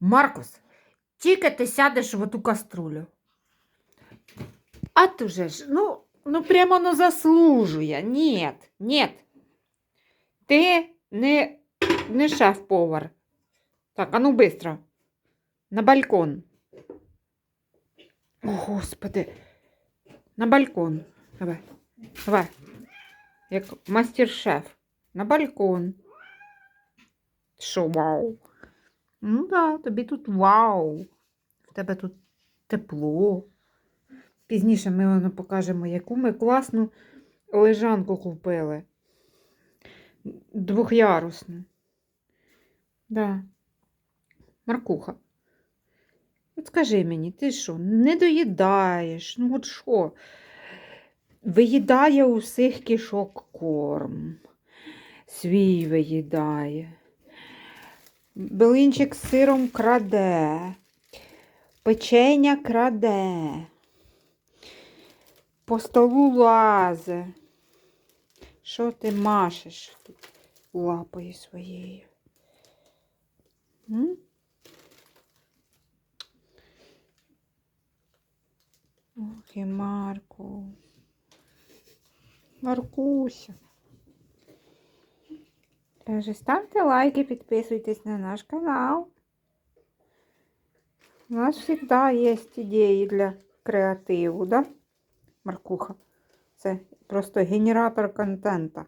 Маркус, тільки ти сядеш в оту каструлю. А то же ж, ну, ну прямо ну заслужує. Ні, ні. Ти не, не шеф-повар. Так, а ну быстро. На балкон. О, Господи. На балкон. Давай. Давай. Як мастер-шеф. На балкон. Що, вау? Ну да, тобі тут вау. В тебе тут тепло. Пізніше ми воно покажемо, яку ми класну лежанку купили. Двохярусну. Да. Маркуха. От скажи мені, ти що, не доїдаєш? Ну от що? Виїдає у всіх кишок корм. Свій виїдає. Белинчик з сиром краде. Печеня краде. По столу лазе. Що ти машеш тут лапою своєю? М? Ох і Марку. Маркуся. Каже, ставте лайки, підписуйтесь на наш канал. У нас завжди є ідеї для креативу, да? Маркуха. Це просто генератор контента.